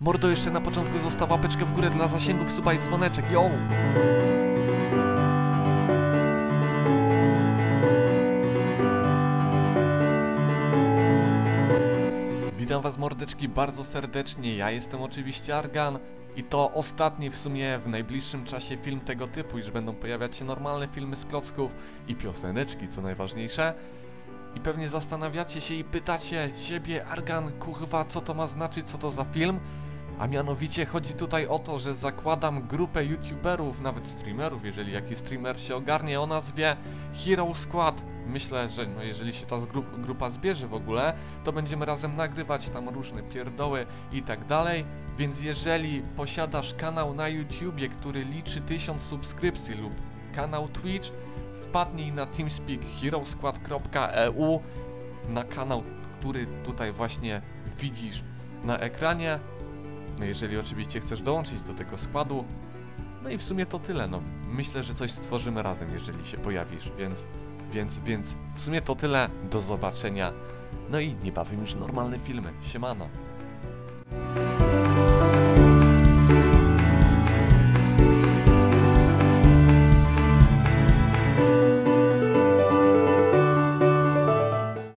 Mordo, jeszcze na początku zostaw łapeczkę w górę dla zasięgów, suba i dzwoneczek, yo! Witam was mordeczki bardzo serdecznie, ja jestem oczywiście Argan i to ostatni w sumie w najbliższym czasie film tego typu, iż będą pojawiać się normalne filmy z klocków i pioseneczki, co najważniejsze. I pewnie zastanawiacie się i pytacie siebie, Argan, kurwa, co to ma znaczyć, co to za film? A mianowicie chodzi tutaj o to, że zakładam grupę youtuberów, nawet streamerów, jeżeli jakiś streamer się ogarnie o nazwie Hero Squad. Myślę, że no jeżeli się ta zgru grupa zbierze w ogóle, to będziemy razem nagrywać tam różne pierdoły i tak dalej. Więc jeżeli posiadasz kanał na YouTubie, który liczy 1000 subskrypcji lub kanał Twitch, wpadnij na TeamSpeak HeroSquad.eu na kanał, który tutaj właśnie widzisz na ekranie. No jeżeli oczywiście chcesz dołączyć do tego składu. No i w sumie to tyle, no. Myślę, że coś stworzymy razem, jeżeli się pojawisz, więc, więc, więc w sumie to tyle. Do zobaczenia. No i niebawem już normalne filmy. Siemano.